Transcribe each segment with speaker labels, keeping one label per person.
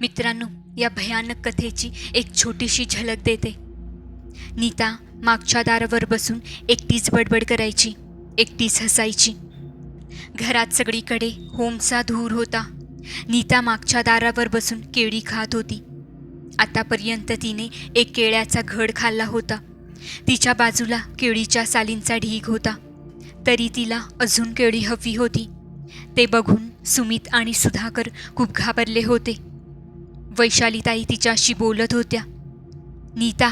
Speaker 1: मित्रांनो या भयानक कथेची एक छोटीशी झलक देते. नीता मागच्या दारावर बसून एकटीच बडबड करायची एकटीच हसायची. घरात सगळीकडे होमचा धूर होता. नीता मागच्या दारावर बसून केळी खात होती. आतापर्यंत तिने एक केळ्याचा घड खाल्ला होता. तिच्या बाजूला केळीच्या सालींचा ढीग होता. तरी तिला अजून केळी हवी होती. ते बघून सुमित आणि सुधाकर खूप घाबरले होते. वैशालीताई तिच्याशी बोलत होत्या. नीता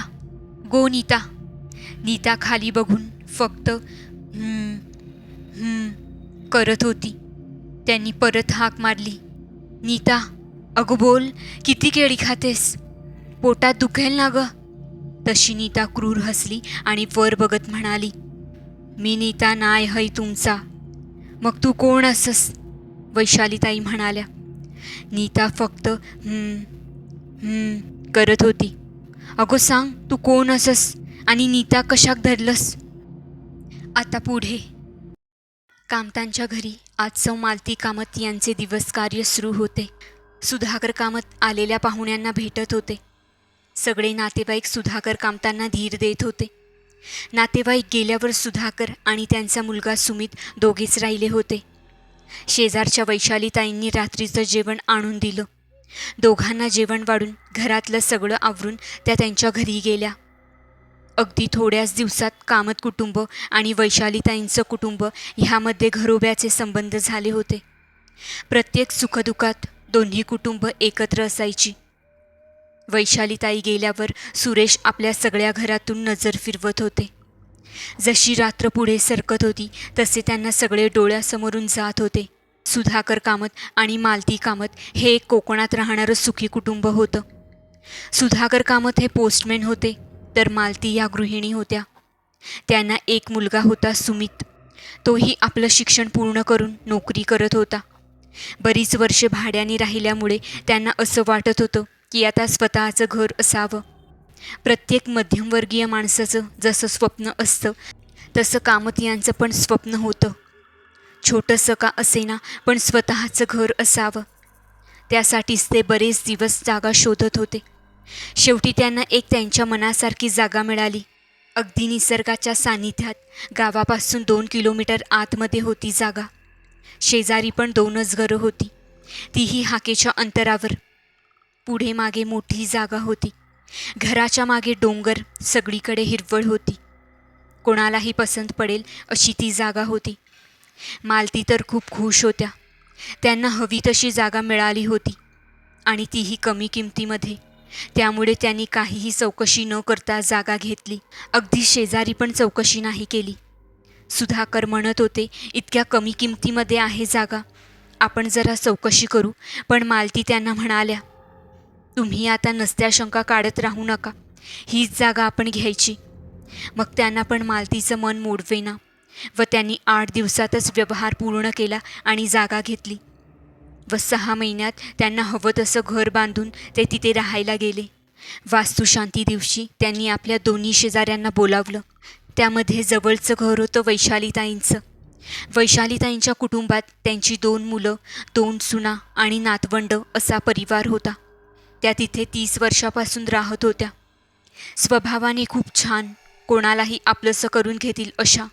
Speaker 1: गो नीता. नीता खाली बघून फक्त "हम्म, हम्म" करत होती. त्यांनी परत हाक मारली. नीता अगो बोल किती केळी खातेस? पोटात दुखेल ना ग? तशी नीता क्रूर हसली आणि वर बघत म्हणाली मी नीता नाय हय तुमचा. मग तू कोण असस? वैशालीताई म्हणाल्या. नीता फक्त करत होती. अगो सांग तू कोण असस आणि नीता कशाक धरलंस? आता पुढे. कामतांच्या घरी आज सौ मालती कामत यांचे दिवस कार्य सुरू होते. सुधाकर कामत आलेल्या पाहुण्यांना भेटत होते. सगळे नातेवाईक सुधाकर कामतांना धीर देत होते. नातेवाईक गेल्यावर सुधाकर आणि त्यांचा मुलगा सुमित दोघेच राहिले होते. शेजारच्या वैशालीताईंनी रात्रीचं जेवण आणून दिलं. दोघांना जेवण वाढून घरातलं सगळं आवरून त्या त्यांच्या घरी गेल्या. अगदी थोड्याच दिवसात कामत कुटुंब आणि वैशालीताईंचं कुटुंब ह्यामध्ये घरोब्याचे संबंध झाले होते. प्रत्येक सुखदुःखात दोन्ही कुटुंब एकत्र असायची. वैशालीताई गेल्यावर सुरेश आपल्या सगळ्या घरातून नजर फिरवत होते. जशी रात्र पुढे सरकत होती तसे त्यांना सगळे डोळ्यासमोरून जात होते. सुधाकर कामत आणि मालती कामत हे एक कोकणात राहणारं सुखी कुटुंब होतं. सुधाकर कामत हे पोस्टमॅन होते तर मालती या गृहिणी होत्या. त्यांना एक मुलगा होता सुमित. तोही आपलं शिक्षण पूर्ण करून नोकरी करत होता. बरीच वर्षे भाड्याने राहिल्यामुळे त्यांना असं वाटत होतं की आता स्वतःचं घर असावं. प्रत्येक मध्यमवर्गीय माणसाचं जसं स्वप्न असतं तसं कामत यांचं पण स्वप्न होतं. छोटंसं का असेना पण स्वतःचं घर असावं. त्यासाठीच ते बरेच दिवस जागा शोधत होते. शेवटी त्यांना एक त्यांच्या मनासारखी जागा मिळाली. अगदी निसर्गाच्या सान्निध्यात गावापासून दोन किलोमीटर आतमध्ये होती जागा. शेजारी पण दोनच घरं होती. तीही हाकेच्या अंतरावर. पुढे मागे मोठी जागा होती. घराच्या मागे डोंगर सगळीकडे हिरवळ होती. कोणालाही पसंत पडेल अशी ती जागा होती. मालती तर खूप खुश होत्या. त्यांना हवी तशी जागा मिळाली होती आणि तीही कमी किमतीमध्ये. त्यामुळे त्यांनी काहीही चौकशी न करता जागा घेतली. अगदी शेजारी पण चौकशी नाही केली. सुधाकर म्हणत होते इतक्या कमी किमतीमध्ये आहे जागा. आपण जरा चौकशी करू. पण मालती त्यांना म्हणाल्या तुम्ही आता नसत्या शंका काढत राहू नका. हीच जागा आपण घ्यायची. मग त्यांना पण मालतीचं मन मोडवेना व त्यांनी आठ दिवसातच व्यवहार पूर्ण केला आणि जागा घेतली. व सहा महिन्यात त्यांना हवं तसं घर बांधून ते तिथे राहायला गेले. वास्तुशांती दिवशी त्यांनी आपल्या दोन्ही शेजाऱ्यांना बोलावलं. त्यामध्ये जवळचं घर होतं वैशालीताईंचं. वैशालीताईंच्या कुटुंबात त्यांची दोन मुलं दोन सुना आणि नातवंड असा परिवार होता. त्या तिथे तीस वर्षापासून राहत होत्या. स्वभावाने खूप छान कोणालाही आपलंसं करून घेतील अशा.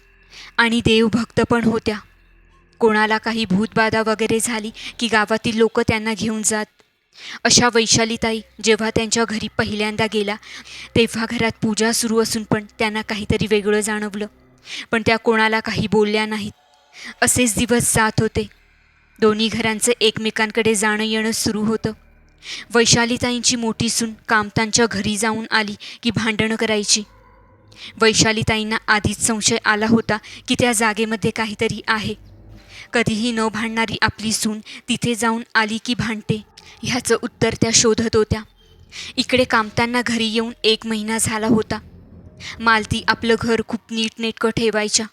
Speaker 1: आणि देवभक्त पण होत्या. कोणाला काही भूतबाधा वगैरे झाली की गावातील लोक त्यांना घेऊन जात. अशा वैशालीताई जेव्हा त्यांच्या घरी पहिल्यांदा गेला तेव्हा घरात पूजा सुरू असून पण त्यांना काहीतरी वेगळं जाणवलं. पण त्या कोणाला काही बोलल्या नाहीत. असेच दिवस जात होते. दोन्ही घरांचं एकमेकांकडे जाणं येणं सुरू होतं. वैशालीताईंची मोठी सून कामतांच्या घरी जाऊन आली की भांडणं करायची. वैशालीताईंना आधीच संशय आला होता की त्या जागेमध्ये काहीतरी आहे. कधीही न भांडणारी आपली सून तिथे जाऊन आली की भांडते ह्याचं उत्तर त्या शोधत होत्या. इकडे कामतांना घरी येऊन एक महिना झाला होता. मालती आपलं घर खूप नीटनेटकं ठेवायच्या.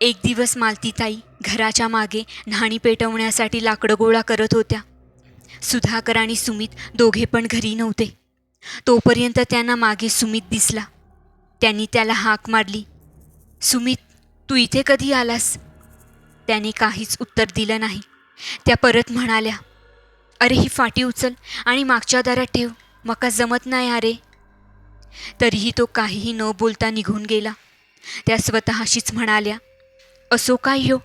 Speaker 1: एक दिवस मालतीताई घराच्या मागे न्हाणी पेटवण्यासाठी लाकडं गोळा करत होत्या. सुधाकर आणि सुमित दोघे पण घरी नव्हते. तोपर्यंत त्यांना मागे सुमित दिसला. त्यांनी त्याला हाक मारली. सुमित तू इथे कधी आलास? त्याने काहीच उत्तर दिलं नाही. त्या परत म्हणाल्या अरे ही फाटी उचल आणि मागच्या दारात ठेव. मका जमत नाही अरे. तरीही तो काहीही न बोलता निघून गेला. त्या स्वतःशीच म्हणाल्या असो काय हो?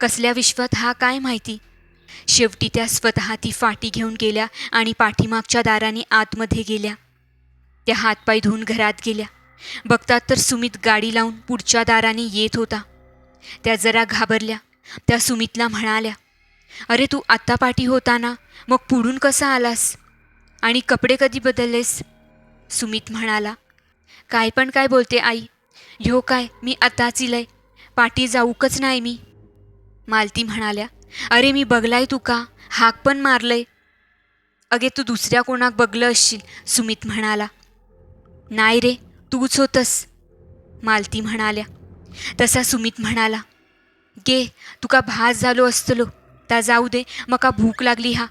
Speaker 1: कसल्या विश्वात हा काय माहिती? शेवटी त्या स्वतः ती फाटी घेऊन गेल्या आणि पाठीमागच्या दाराने आतमध्ये गेल्या. त्या हातपाय धुवून घरात गेल्या. बघतात तर सुमित गाडी लावून पुढच्या दाराने येत होता. त्या जरा घाबरल्या. त्या सुमितला म्हणाल्या अरे तू आत्ता पाठी होता ना मग पुढून कसा आलास? आणि कपडे कधी बदललेस? सुमित म्हणाला काय पण काय बोलते आई. ह्यो काय मी आताच इलय. पाठी जाऊकच नाही मी. मालती म्हणाल्या अरे मी बघलाय तू का हाक पण मारलंय. अगे तू दुसऱ्या कोणाक बघलं असशील सुमित म्हणाला. नाही रे तूच होतस मालती म्हणाल्या. तसा सुमित म्हणाला. गे तुका भास झालो असतलो ता जाऊ दे मका भूक लागली हा.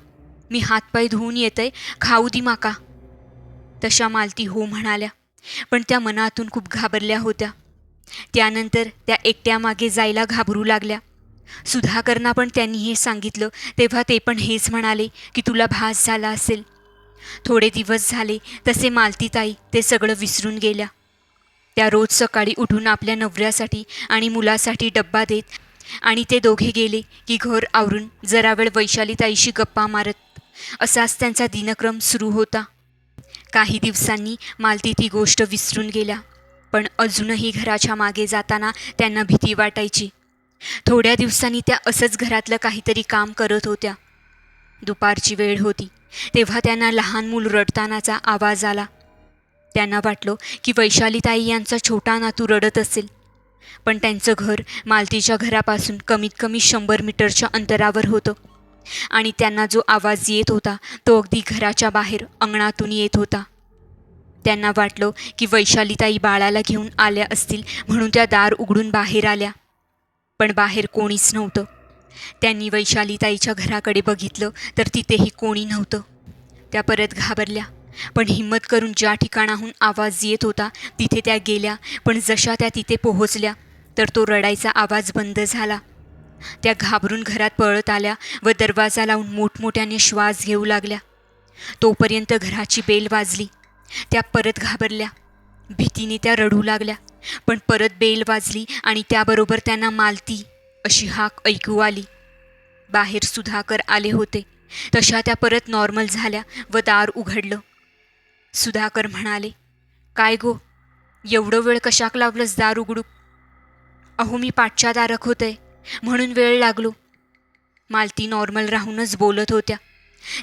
Speaker 1: मी हातपाय धुवून येतय खाऊ दी माका. तशा मालती हो म्हणाल्या. पण त्या मनातून खूप घाबरल्या होत्या. त्यानंतर त्या एकट्या मागे जायला घाबरू लागल्या. सुधाकरना पण त्यांनी हे सांगितलं. तेव्हा ते पण हेच म्हणाले की तुला भास झाला असेल. थोडे दिवस झाले तसे मालतीताई ते सगळं विसरून गेल्या. त्या रोज सकाळी उठून आपल्या नवऱ्यासाठी आणि मुलासाठी डब्बा देत आणि ते दोघे गेले की घर आवरून जरा वेळ वैशालीताईशी गप्पा मारत. असाच त्यांचा दिनक्रम सुरू होता. काही दिवसांनी मालती ती गोष्ट विसरून गेल्या. पण अजूनही घराच्या मागे जाताना त्यांना भीती वाटायची. थोड्या दिवसांनी त्या असंच घरातलं काहीतरी काम करत होत्या. दुपारची वेळ होती. तेव्हा त्यांना लहान मूल रडतानाचा आवाज आला. त्यांना वाटलं की वैशालीताई यांचा छोटा नातू रडत असेल. पण त्यांचं घर मालतीच्या घरापासून कमीत कमी शंभर मीटरच्या अंतरावर होतं. आणि त्यांना जो आवाज येत होता तो अगदी घराच्या बाहेर अंगणातून येत होता. त्यांना वाटलं की वैशालीताई बाळाला घेऊन आल्या असतील म्हणून त्या दार उघडून बाहेर आल्या. पण बाहेर कोणीच नव्हतं. त्यांनी वैशालीताईच्या घराकडे बघितलं तर तिथेही कोणी नव्हतं. त्या परत घाबरल्या. पण हिंमत करून ज्या ठिकाणाहून आवाज येत होता तिथे त्या गेल्या. पण जशा त्या तिथे पोहोचल्या तर तो रडायचा आवाज बंद झाला. त्या घाबरून घरात पळत आल्या व दरवाजा लावून मोठमोठ्याने श्वास घेऊ लागल्या. तोपर्यंत घराची बेल वाजली. त्या परत घाबरल्या. भीतीने त्या रडू लागल्या. पण परत बेल वाजली आणि त्याबरोबर त्यांना मालती अशी हाक ऐकू आली. बाहेर सुधाकर आले होते. तशा त्या परत नॉर्मल झाल्या व दार उघडलं. सुधाकर म्हणाले काय गो एवढं वेळ कशाक लावलंस दार उघडू अहो मी पाठच्या दारक होते म्हणून वेळ लागलो. मालती नॉर्मल राहूनच बोलत होत्या.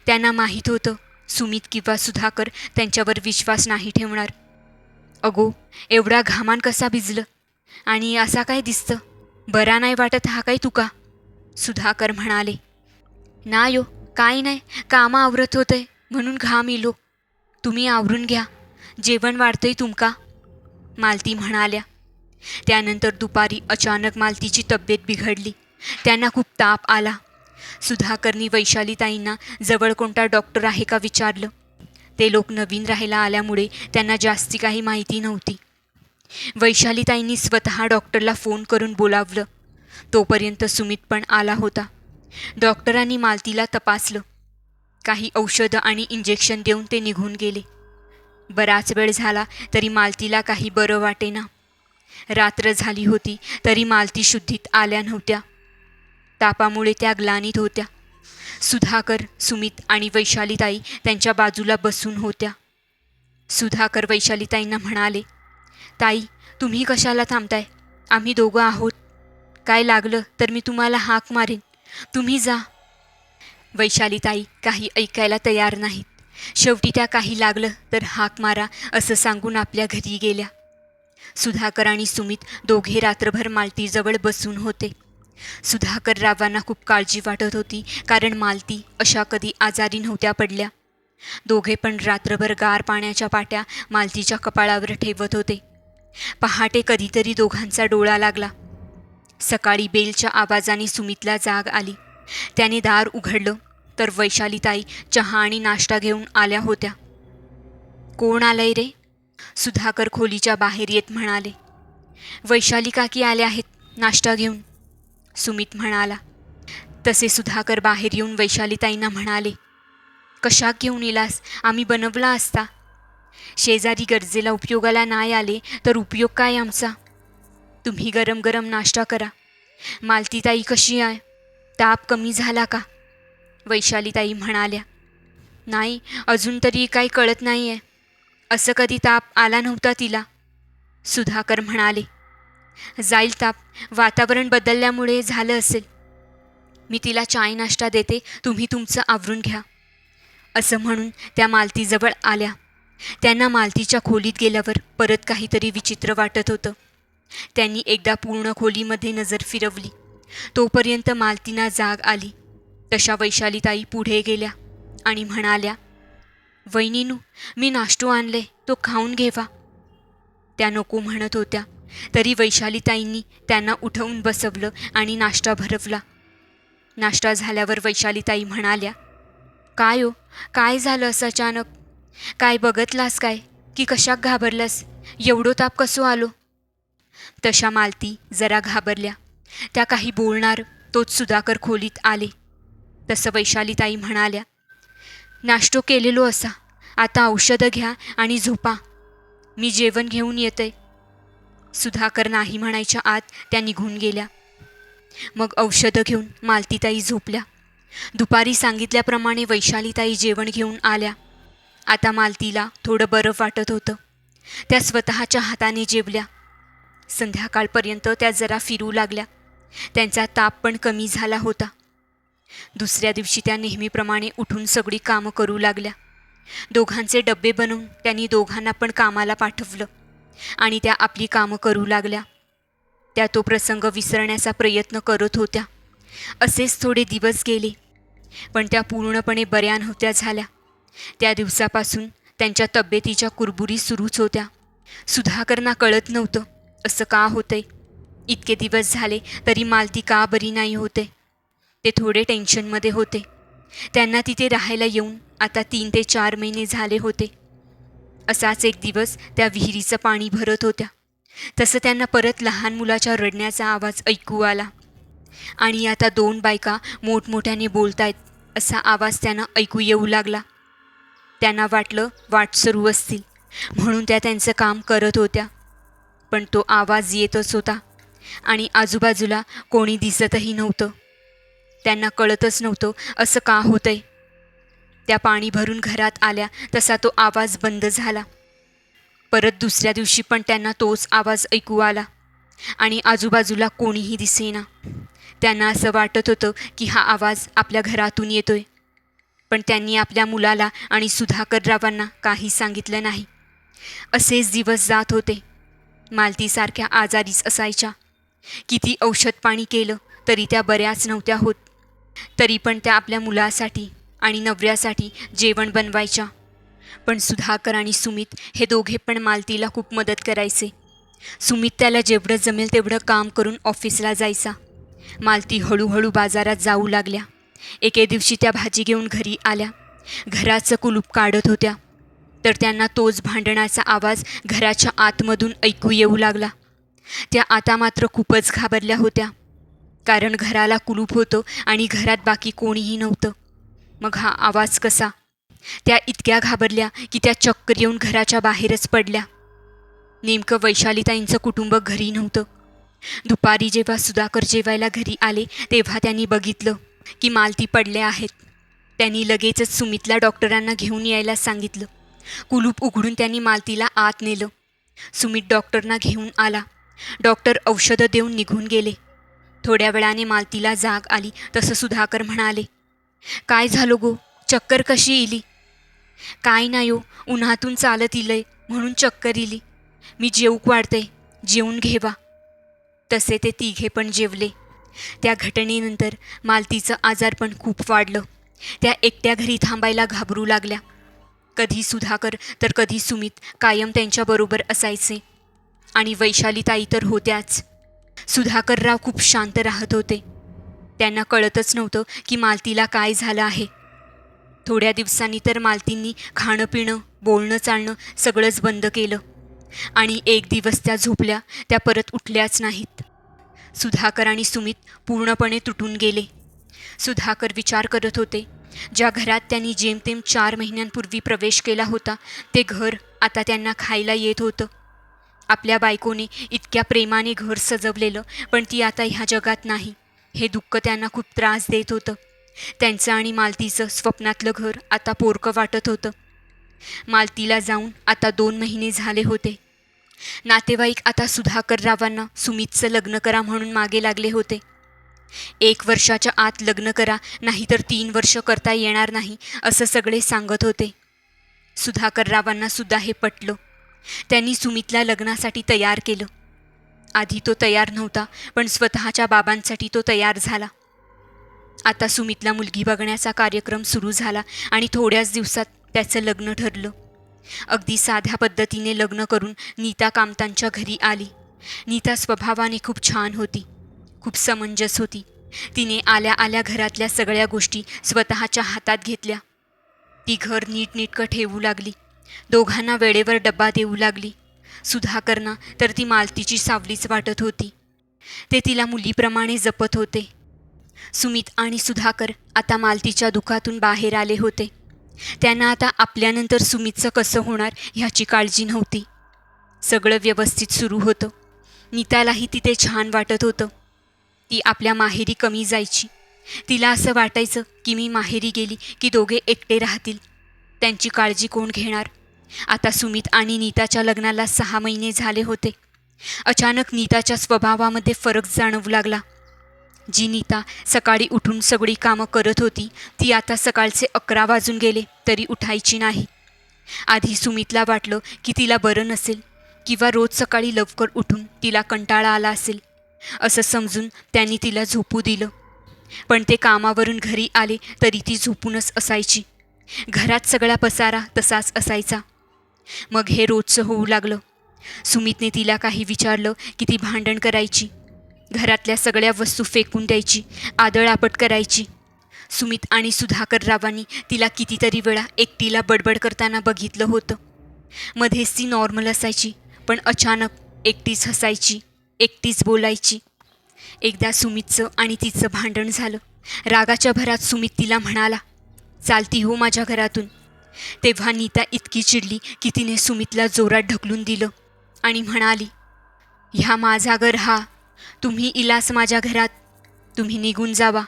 Speaker 1: त्यांना माहीत होतं सुमित किंवा सुधाकर त्यांच्यावर विश्वास नाही ठेवणार. अगो एवढा घामान कसा भिजलं? आणि असा काय दिसतं? बरा नाही वाटत हा काय तुका? सुधाकर म्हणाले. ना यो हो, काय नाही कामं आवरत होतंय म्हणून घाम इलो. तुम्ही आवरून घ्या जेवण वाढतंय तुमका मालती म्हणाल्या. त्यानंतर दुपारी अचानक मालतीची तब्येत बिघडली. त्यांना खूप ताप आला. सुधाकरनी वैशालीताईंना जवळ कोणता डॉक्टर आहे का विचारलं. ते लोक नवीन राहायला आल्यामुळे त्यांना जास्ती काही माहिती नव्हती. वैशालीताईंनी स्वतः डॉक्टरला फोन करून बोलावलं. तोपर्यंत सुमित पण आला होता. डॉक्टरांनी मालतीला तपासलं. काही औषधं आणि इंजेक्शन देऊन ते निघून गेले. बराच वेळ झाला तरी मालतीला काही बरं वाटेना. रात्र झाली होती तरी मालती शुद्धीत आल्या नव्हत्या. तापामुळे त्या ग्लानीत होत्या. सुधाकर सुमित आणि वैशालीताई त्यांच्या बाजूला बसून होत्या. सुधाकर वैशालीताईंना म्हणाले ताई तुम्ही कशाला थांबताय? आम्ही दोघं आहोत. काय लागलं तर मी तुम्हाला हाक मारेन. तुम्ही जा. वैशालीताई काही ऐकायला तयार नाहीत. शेवटी त्या काही लागलं तर हाक मारा असं सांगून आपल्या घरी गेल्या. सुधाकर आणि सुमित दोघे रात्रभर मालतीजवळ बसून होते. सुधाकर रावांना खूप काळजी वाटत होती कारण मालती अशा कधी आजारी नव्हत्या पडल्या. दोघे पण रात्रभर गार पाण्याच्या पाट्या मालतीच्या कपाळावर ठेवत होते. पहाटे कधीतरी दोघांचा डोळा लागला. सकाळी बेलच्या आवाजाने सुमितला जाग आली. त्याने दार उघडलं तर वैशालीताई चहा आणि नाश्ता घेऊन आल्या होत्या. कोण आलंय रे? सुधाकर खोलीच्या बाहेर येत म्हणाले. वैशाली काकी आल्या आहेत नाश्ता घेऊन. सुमित म्हणाला. तसे सुधाकर बाहेर येऊन वैशालीताईंना म्हणाले कशा घेऊन इलास आम्ही बनवला असता. शेजारी गरजेला उपयोगाला नाही आले तर उपयोग काय आमचा? तुम्ही गरम गरम नाश्ता करा. मालतीताई कशी आहे? ताप कमी झाला का? वैशालीताई म्हणाल्या नाही अजून तरी काही कळत नाही आहे असं कधी ताप आला नव्हता तिला. सुधाकर म्हणाले जाईल ताप. वातावरण बदलल्यामुळे झालं असेल. मी तिला चाय नाश्ता देते. तुम्ही तुमचं आवरून घ्या. असं म्हणून त्या मालतीजवळ आल्या. त्यांना मालतीच्या खोलीत गेल्यावर परत काहीतरी विचित्र वाटत होतं. त्यांनी एकदा पूर्ण खोलीमध्ये नजर फिरवली. तोपर्यंत मालतीना जाग आली. तशा वैशालीताई पुढे गेल्या आणि म्हणाल्या वैनीनू मी नाश्तो आणले तो खाऊन घेवा. त्या नको म्हणत होत्या. तरी वैशालीताईंनी त्यांना उठवून बसवलं आणि नाश्ता भरवला. नाश्ता झाल्यावर वैशालीताई म्हणाल्या काय हो? काय झालं असं अचानक? काय बघतलास काय? की कशाक घाबरलास? एवढो ताप कसो आलो? तशा मालती जरा घाबरल्या. त्या काही बोलणार तोच सुधाकर खोलीत आले. तसं वैशालीताई म्हणाल्या नाश्तो केलेलो असा. आता औषधं घ्या आणि झोपा. मी जेवण घेऊन येते. सुधाकर नाही म्हणायच्या आत त्या निघून गेल्या. मग औषधं घेऊन मालतीताई झोपल्या. दुपारी सांगितल्याप्रमाणे वैशालीताई जेवण घेऊन आल्या. आता मालतीला थोडं बरं वाटत होतं. त्या स्वतःच्या हाताने जेवल्या. संध्याकाळपर्यंत त्या जरा फिरू लागल्या. त्यांचा ताप पण कमी झाला होता. दुसऱ्या दिवशी त्या नेहमीप्रमाणे उठून सगळी कामं करू लागल्या. दोघांचे डबे बनवून त्यांनी दोघांना पण कामाला पाठवलं. आणि त्या आपली कामं करू लागल्या. त्या तो प्रसंग विसरण्याचा प्रयत्न करत होत्या. असेच थोडे दिवस गेले. पण त्या पूर्णपणे बऱ्या नव्हत्या झाल्या. त्या दिवसापासून त्यांच्या तब्येतीच्या कुरबुरी सुरूच होत्या. सुधाकरना कळत नव्हतं असं का होतंय? इतके दिवस झाले तरी मालती का बरी नाही होते? ते थोडे टेन्शनमध्ये होते. त्यांना तिथे राहायला येऊन आता तीन ते चार महिने झाले होते. असाच एक दिवस त्या विहिरीचं पाणी भरत होत्या. तसं त्यांना परत लहान मुलाच्या रडण्याचा आवाज ऐकू आला. आणि आता दोन बायका मोठमोठ्याने बोलतायत असा आवाज त्यांना ऐकू येऊ लागला. त्यांना वाटलं वाट सुरू असतील म्हणून त्या त्यांचं काम करत होत्या. पण तो आवाज येतच होता आणि आजूबाजूला कोणी दिसतही नव्हतं. त्यांना कळतच नव्हतं असं का होतंय? त्या पाणी भरून घरात आल्या तसा तो आवाज बंद झाला. परत दुसऱ्या दिवशी पण त्यांना तोच आवाज ऐकू आला. आणि आजूबाजूला कोणीही दिसेना. त्यांना असं वाटत होतं की हा आवाज आपल्या घरातून येतोय. पण त्यांनी आपल्या मुलाला आणि सुधाकररावांना काही सांगितलं नाही. असेच दिवस जात होते. मालतीसारख्या आजारीच असायच्या. किती औषध पाणी केलं तरी त्या बऱ्याच नव्हत्या होत. तरी पण त्या आपल्या मुलासाठी आणि नवऱ्यासाठी जेवण बनवायच्या. पण सुधाकर आणि सुमित हे दोघे पण मालतीला खूप मदत करायचे. सुमित त्याला जेवढं जमेल तेवढं काम करून ऑफिसला जायचा. मालती हळूहळू बाजारात जाऊ लागल्या. एके दिवशी त्या भाजी घेऊन घरी आल्या. घराचं कुलूप काढत होत्या. तर त्यांना तोच भांडणाचा आवाज घराच्या आतमधून ऐकू येऊ लागला. त्या आता मात्र खूपच घाबरल्या होत्या. कारण घराला कुलूप होतं आणि घरात बाकी कोणीही नव्हतं. मग हा आवाज कसा? त्या इतक्या घाबरल्या की त्या चक्कर येऊन घराच्या बाहेरच पडल्या. नेमकं वैशालीताईंचं कुटुंब घरी नव्हतं. दुपारी जेव्हा सुधाकर जेवायला घरी आले तेव्हा त्यांनी बघितलं की मालती पडल्या आहेत. त्यांनी लगेचच सुमितला डॉक्टरांना घेऊन यायला सांगितलं. कुलूप उघडून त्यांनी मालतीला आत नेलं. सुमित डॉक्टरना घेऊन आला. डॉक्टर औषधं देऊन निघून गेले. थोड्या वेळाने मालतीला जाग आली तसं सुधाकर म्हणाले काय झालं गो? चक्कर कशी इली? काय नाही हो उन्हातून चालत इलंय म्हणून चक्कर इली. मी जेवूक वाढते जेवून घेवा. तसे ते तिघे पण जेवले. त्या घटनेनंतर मालतीचं आजारपण खूप वाढलं. त्या एकट्या घरी थांबायला घाबरू लागल्या. कधी सुधाकर तर कधी सुमित कायम त्यांच्याबरोबर असायचे. आणि वैशालीताई तर होत्याच. सुधाकरराव खूप शांत राहत होते. त्यांना कळतच नव्हतं की मालतीला काय झालं आहे. थोड्या दिवसांनी तर मालतींनी खाणं पिणं बोलणं चालणं सगळंच बंद केलं. आणि एक दिवस त्या झोपल्या त्या परत उठल्याच नाहीत. सुधाकर आणि सुमित पूर्णपणे तुटून गेले. सुधाकर विचार करत होते ज्या घरात त्यांनी जेमतेम चार महिन्यांपूर्वी प्रवेश केला होता ते घर आता त्यांना खायला येत होतं. आपल्या बायकोने इतक्या प्रेमाने घर सजवलेलं पण ती आता ह्या जगात नाही. हे दुःख त्यांना खूप त्रास देत होतं. त्यांचं आणि मालतीचं स्वप्नातलं घर आता पोरकं वाटत होतं. मालतीला जाऊन आता दोन महिने झाले होते. नातेवाईक आता सुधाकर रावांना सुमितचं लग्न करा म्हणून मागे लागले होते. एक वर्षाच्या आत लग्न करा नाहीतर तीन वर्ष करता येणार नाही असं सगळे सांगत होते. सुधाकर रावांना सुद्धा हे पटलं. त्यांनी सुमितला लग्नासाठी तयार केलं. आधी तो तयार नव्हता पण स्वतःच्या बाबांसाठी तो तयार झाला. आता सुमितला मुलगी बघण्याचा कार्यक्रम सुरू झाला आणि थोड्याच दिवसात त्याचं लग्न ठरलं. अगदी साध्या पद्धतीने लग्न करून नीता कामतांच्या घरी आली. नीता स्वभावाने खूप छान होती खूप समंजस होती. तिने आल्या आल्या घरातल्या सगळ्या गोष्टी स्वतःच्या हातात घेतल्या. ती घर नीटनीटकं ठेवू लागली. दोघांना वेळेवर डब्बा देऊ लागली. सुधाकरना तर ती मालतीची सावलीच वाटत होती. ते तिला मुलीप्रमाणे जपत होते. सुमित आणि सुधाकर आता मालतीच्या दुखातून बाहेर आले होते. त्यांना आता आपल्यानंतर सुमितचं कसं होणार ह्याची काळजी नव्हती. सगळं व्यवस्थित सुरू होतं. नीतालाही तिथे छान वाटत होतं. ती आपल्या माहेरी कमी जायची. तिला असं वाटायचं की मी माहेरी गेली की दोघे एकटे राहतील. त्यांची काळजी कोण घेणार? आता सुमित आणि नीताच्या लग्नाला सहा महिने झाले होते. अचानक नीताच्या स्वभावामध्ये फरक जाणवू लागला. जी नीता सकाळी उठून सगळी कामं करत होती ती आता सकाळचे अकरा वाजून गेले तरी उठायची नाही. आधी सुमितला वाटलं की तिला बरं नसेल किंवा रोज सकाळी लवकर उठून तिला कंटाळा आला असेल असं समजून त्यांनी तिला झोपू दिलं. पण ते कामावरून घरी आले तरी ती झोपूनच असायची. घरात सगळा पसारा तसाच असायचा. मग हे रोजचं होऊ लागलं. सुमितने तिला काही विचारलं की ती भांडण करायची. घरातल्या सगळ्या वस्तू फेकून द्यायची आदळआपट करायची. सुमित आणि सुधाकर रावांनी तिला कितीतरी वेळा एकटीला बडबड करताना बघितलं होतं. मध्येच ती नॉर्मल असायची पण अचानक एकटीच हसायची एकटीच बोलायची. एकदा सुमितचं आणि तिचं भांडण झालं. रागाच्या भरात सुमित तिला म्हणाला चालती हो माझ्या घरातून. तेव्हा नीता इतकी चिडली की तिने सुमितला जोरात ढकलून दिलं आणि म्हणाली ह्या माझा घर हा. तुम्ही इलास माझ्या घरात. तुम्ही निघून जावा.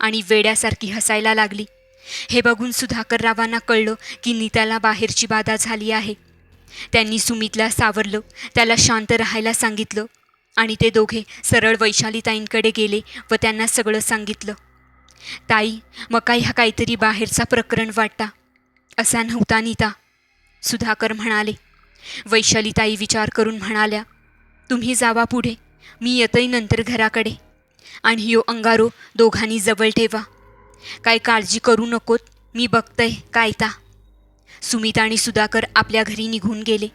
Speaker 1: आणि वेड्यासारखी हसायला लागली. हे बघून सुधाकर रावांना कळलं की नीताला बाहेरची बाधा झाली आहे. त्यांनी सुमितला सावरलं त्याला शांत राहायला सांगितलं आणि ते दोघे सरळ वैशालीताईंकडे गेले व त्यांना सगळं सांगितलं. ताई मका ह्या काहीतरी बाहेरचा प्रकरण वाटता असा नव्हता नीता. सुधाकर म्हणाले वैशालीताई विचार करून म्हणाल्या तुम्ही जावा पुढे मी येतही नंतर घराकडे. आणि ह्यो अंगारो दोघांनी जवळ ठेवा. काय काळजी करू नकोत मी बघतय काय ता सुमित आणि सुधाकर आपल्या घरी निघून गेले.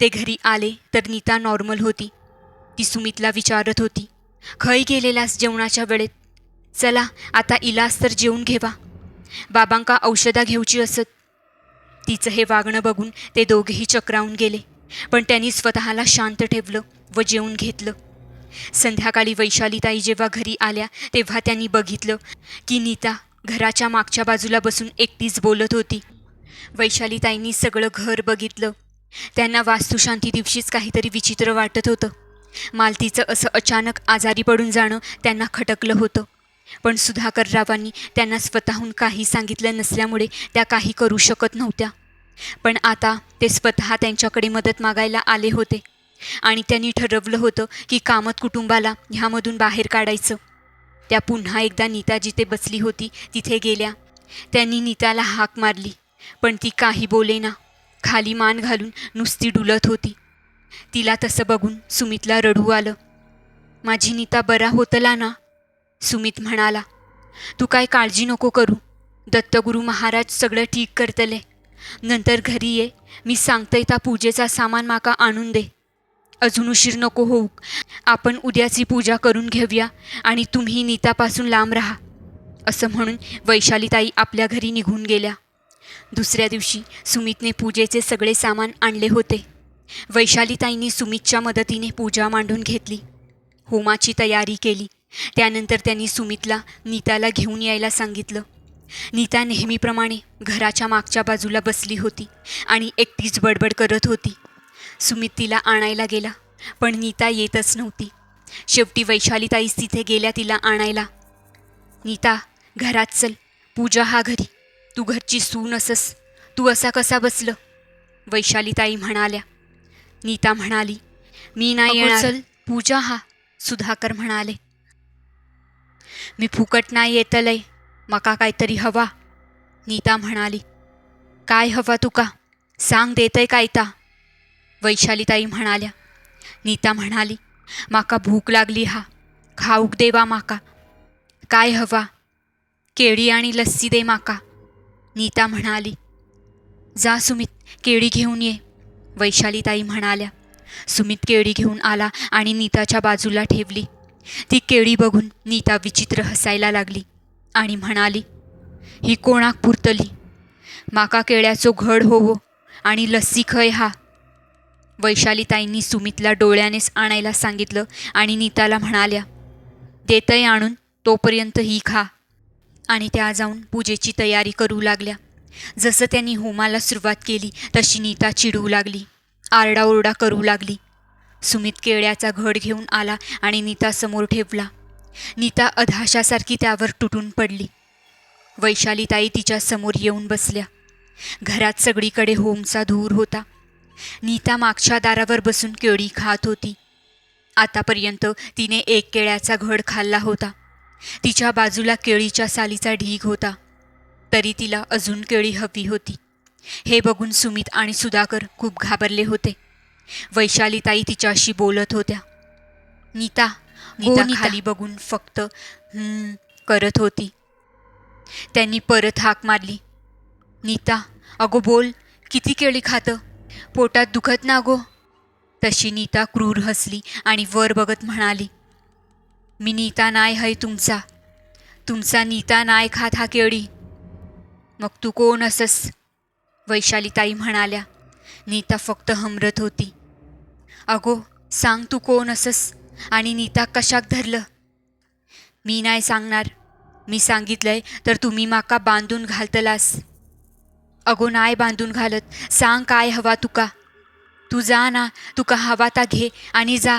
Speaker 1: ते घरी आले तर नीता नॉर्मल होती. ती सुमितला विचारत होती खय गेलेलास जेवणाच्या वेळेत? चला आता इलास तर जेवून घेवा. बाबांका औषधा घेऊची असत तिचं हे वागणं बघून ते दोघेही चक्रावून गेले. पण त्यांनी स्वतःला शांत ठेवलं व जेवून घेतलं. संध्याकाळी वैशालीताई जेव्हा घरी आल्या तेव्हा त्यांनी बघितलं की नीता घराच्या मागच्या बाजूला बसून एकटीच बोलत होती. वैशालीताईंनी सगळं घर बघितलं. त्यांना वास्तुशांती दिवशीच काहीतरी विचित्र वाटत होतं. मालतीचं असं अचानक आजारी पडून जाणं त्यांना खटकलं होतं. पण सुधाकररावांनी त्यांना स्वतःहून काही सांगितलं नसल्यामुळे त्या काही करू शकत नव्हत्या. पण आता ते स्वतः त्यांच्याकडे मदत मागायला आले होते. आणि त्यांनी ठरवलं होतं की कामत कुटुंबाला ह्यामधून बाहेर काढायचं. त्या पुन्हा एकदा नीता जिथे बसली होती तिथे गेल्या. त्यांनी नीताला हाक मारली पण ती काही बोलेना. खाली मान घालून नुसती डुलत होती. तिला तसं बघून सुमितला रडू आलं. माझी नीता बरा होतला ना? सुमित म्हणाला तू काय काळजी नको करू. दत्तगुरू महाराज सगळं ठीक करतले. नंतर घरी ये. मी सांगतंय त्या पूजेचा सामान माका आणून दे. अजून उशीर नको होऊ. आपण उद्याची पूजा करून घेऊया आणि तुम्ही नीतापासून लांब राहा. असं म्हणून वैशालीताई आपल्या घरी निघून गेल्या. दुसऱ्या दिवशी सुमितने पूजेचे सगळे सामान आणले होते. वैशालीताईंनी सुमितच्या मदतीने पूजा मांडून घेतली. होमाची तयारी केली. त्यानंतर त्यांनी सुमितला नीताला घेऊन यायला सांगितलं. नीता नेहमीप्रमाणे घराच्या मागच्या बाजूला बसली होती आणि एकटीच बडबड करत होती. सुमित तिला आणायला गेला पण नीता येतच नव्हती. शेवटी वैशालीताईच तिथे गेल्या तिला आणायला. नीता घरात चल पूजा हा घरी. तू घरची सून असस तू असा कसा बसलं? वैशालीताई म्हणाल्या. नीता म्हणाली मी नाही येणार.
Speaker 2: चल.
Speaker 1: पूजा हा सुधाकर म्हणाले. मी फुकट नाही येतलय. मका काहीतरी हवा. नीता म्हणाली काय हवा तुका? सांग देतय कायता वैशालीताई म्हणाल्या. नीता म्हणाली माका भूक लागली हा. खाऊक देवा माका. काय हवा? केळी आणि लस्सी दे माका. नीता म्हणाली जा सुमित केळी घेऊन ये. वैशालीताई म्हणाल्या. सुमित केळी घेऊन आला आणि नीताच्या बाजूला ठेवली. ती केळी बघून नीता विचित्र हसायला लागली आणि म्हणाली ही कोणाक पुरतली? माका केळ्याचो घड होवो आणि लस्सी खय हा? वैशालीताईंनी सुमितला डोळ्यानेच आणायला सांगितलं आणि नीताला म्हणाल्या देतय आणून तोपर्यंत ही खा. आणि त्या जाऊन पूजेची तयारी करू लागल्या. जसं त्यांनी होमाला सुरुवात केली तशी नीता चिडवू लागली आरडाओरडा करू लागली. सुमित केळ्याचा घड घेऊन आला आणि नीता समोर ठेवला. नीता अधाशासारखी त्यावर तुटून पडली. वैशालीताई तिच्या समोर येऊन बसल्या. घरात सगळीकडे होमचा धूर होता. नीता मागच्या दारावर बसून केळी खात होती. आतापर्यंत तिने एक केळ्याचा घड खाल्ला होता. तिच्या बाजूला केळीच्या सालीचा ढीग होता. तरी तिला अजून केळी हवी होती. हे बघून सुमित आणि सुधाकर खूप घाबरले होते. वैशालीताई तिच्याशी बोलत होत्या. नीता नीता
Speaker 2: नीता.
Speaker 1: खाली बघून फक्त "हम्म" करत होती. त्यांनी परत हाक मारली. नीता अगो बोल किती केळी खातं? पोटात दुखत ना गो. तशी नीता क्रूर हसली आणि वर बघत म्हणाली मी नीता नाय हय तुमचा. तुमचा नीता नाय खात हा केळी. मग तू कोण असस? वैशालीताई म्हणाल्या. नीता फक्त हमरत होती. अगो सांग तू कोण असस आणि नीता कशाक धरलं? मी नाही सांगणार. मी सांगितलंय तर तुम्ही माका बांधून घालतलास. अगो नाय बांधून घालत. सांग काय हवा तुका. तू जा ना तुका हवा ता घे आणि जा.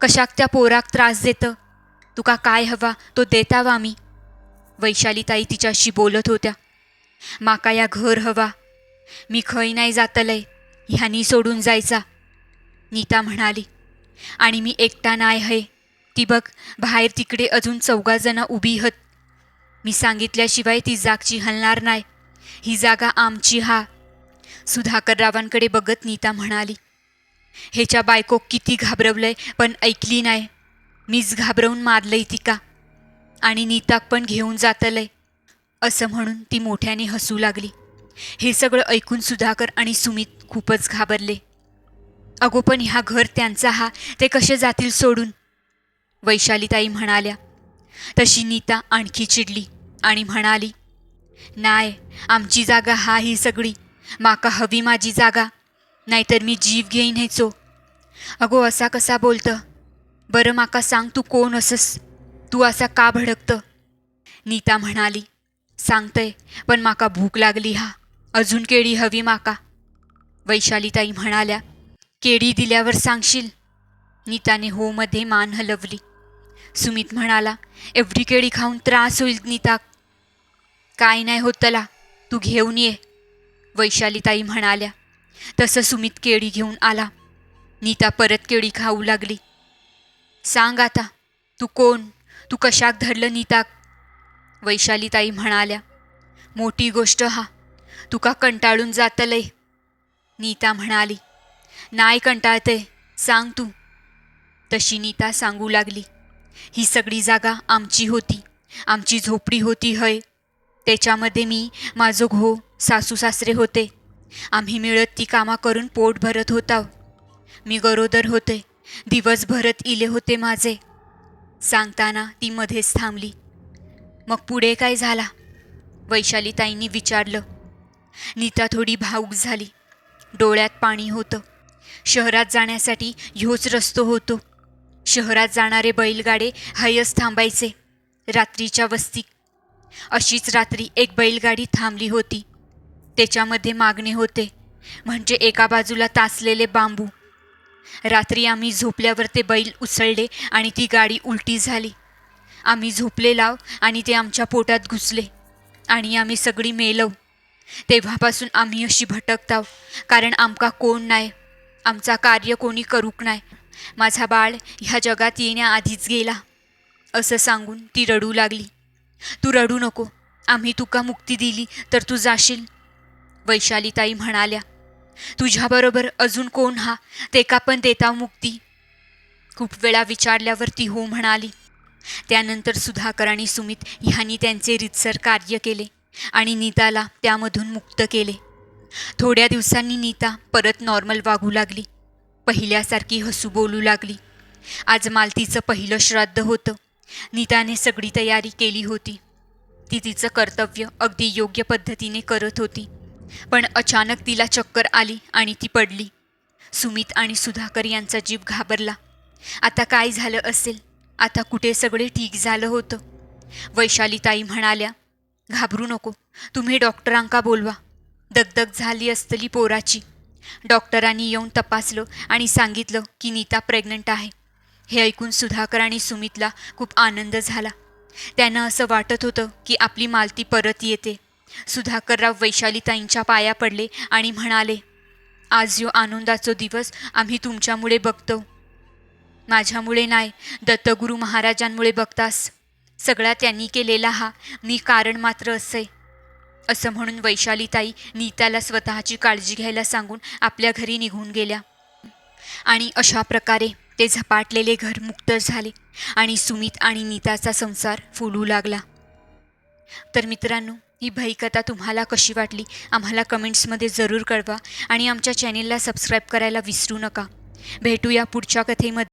Speaker 1: कशाक त्या पोराक त्रास देतं? तुका काय हवा तो देतावा मी. वैशालीताई तिच्याशी बोलत होत्या. माका या घर हवा. मी खंय नाही जातलय. ह्यानी सोडून जायचा. नीता म्हणाली आणि मी एकटा नाय हय ती बघ बाहेर तिकडे अजून चौघाजणं उभी हत. मी सांगितल्याशिवाय ती जागची हलणार नाही ही जागा आमची हा. सुधाकररावांकडे बघत नीता म्हणाली ह्याच्या बायको किती घाबरवलंय पण ऐकली नाही मीच घाबरवून मारलंय तिका. आणि नीताक पण घेऊन जातलंय. असं म्हणून ती मोठ्याने हसू लागली. हे सगळं ऐकून सुधाकर आणि सुमित खूपच घाबरले. अगो पण ह्या घर त्यांचा हा. ते कसे जातील सोडून? वैशालीताई म्हणाल्या. तशी नीता आणखी चिडली आणि म्हणाली नाय आमची जागा हा ही सगळी. माका हवी माझी जागा. नाहीतर मी जीव घेईन हेचो अगो असा कसा बोलतं? बरं माका सांग तू कोण असस? तू असा का भडकतं? नीता म्हणाली सांगतय पण माका भूक लागली हा. अजून केळी हवी माका. वैशालीताई म्हणाल्या केळी दिल्यावर सांगशील? नीताने हो मध्ये मान हलवली. सुमित म्हणाला एवढी केळी खाऊन त्रास होईल नीता. काय नाही होत तला तू घेऊन ये. वैशालीताई म्हणाल्या. तसं सुमित केळी घेऊन आला. नीता परत केळी खाऊ लागली. सांग आता तू कोण? तू कशाक धरलं नीताक वैशालीताई म्हणाल्या. मोठी गोष्ट हा. तुका कंटाळून जातलंय. नीता म्हणाली. नाही कंटाळते सांग तू. तशी नीता सांगू लागली. ही सगळी जागा आमची होती. आमची झोपडी होती हय. त्याच्यामध्ये मी माझं घो सासू सासरे होते. आम्ही मिळत ती कामा करून पोट भरत होता मी गरोदर होते. दिवस भरत इले होते माझे. सांगताना ती मध्येच थांबली. मग पुढे काय झाला? वैशालीताईंनी विचारलं. नीता थोडी भाऊक झाली. डोळ्यात पाणी होतं. शहरात जाण्यासाठी ह्योच रस्तो होतो. शहरात जाणारे बैलगाडे हायस थांबायचे. रात्रीच्या वस्ती. अशीच रात्री एक बैलगाडी थांबली होती. त्याच्यामध्ये मागणे होते. म्हणजे एका बाजूला तासलेले बांबू. रात्री आम्ही झोपल्यावर ते बैल उसळले आणि ती गाडी उलटी झाली. आम्ही झोपले लाव आणि ते आमच्या पोटात घुसले. आणि आम्ही सगळी मेलव. तेव्हापासून आम्ही अशी भटकताव कारण आमका कोण नाही आमचा कार्य कोणी करूक नाही माझा बाळ ह्या जगात येण्याआधीच गेला. असं सांगून ती रडू लागली. तू रडू नको. आम्ही तुका मुक्ती दिली तर तू जाशील. वैशालीताई म्हणाल्या. तुझ्याबरोबर अजून कोण हा? ते का पण देताव मुक्ती. खूप वेळा विचारल्यावर ती हो म्हणाली. त्यानंतर सुधाकर आणि सुमित ह्यांनी त्यांचे रितसर कार्य केले आणि नीताला त्यामधून मुक्त केले. थोड्या दिवसांनी नीता परत नॉर्मल वागू लागली. पहिल्यासारखी हसू बोलू लागली. आज मालतीचं पहिलं श्राद्ध होतं. नीताने सगळी तयारी केली होती. ती तिचं कर्तव्य अगदी योग्य पद्धतीने करत होती. पण अचानक तिला चक्कर आली आणि ती पडली. सुमित आणि सुधाकर यांचा जीव घाबरला. आता काय झालं असेल? आता कुठे सगळे ठीक झालं होतं? वैशालीताई म्हणाल्या घाबरू नको. तुम्ही डॉक्टरांका बोलवा. दगदग झाली असतली पोराची. डॉक्टरांनी येऊन तपासलं आणि सांगितलं की नीता प्रेग्नंट आहे. हे ऐकून सुधाकर आणि सुमितला खूप आनंद झाला. त्यांना असं वाटत होतं की आपली मालती परत येते. सुधाकरराव वैशालीताईंच्या पाया पडले आणि म्हणाले आज यो आनंदाचो दिवस आम्ही तुमच्यामुळे बघतो. माझ्यामुळे नाही दत्तगुरू महाराजांमुळे बघतास. सगळा त्यांनी केलेला हा मी कारण मात्र असे असं म्हणून वैशालीताई नीताला स्वतःची काळजी घ्यायला सांगून आपल्या घरी निघून गेल्या. आणि अशा प्रकारे ते झपाटलेले घर मुक्त झाले आणि सुमित आणि नीताचा संसार फुलू लागला. तर मित्रांनो ही भयकथा तुम्हाला कशी वाटली? आम्हाला कमेंट्समध्ये जरूर कळवा आणि आमच्या चॅनेलला सबस्क्राईब करायला विसरू नका. भेटूया पुढच्या कथेमध्ये.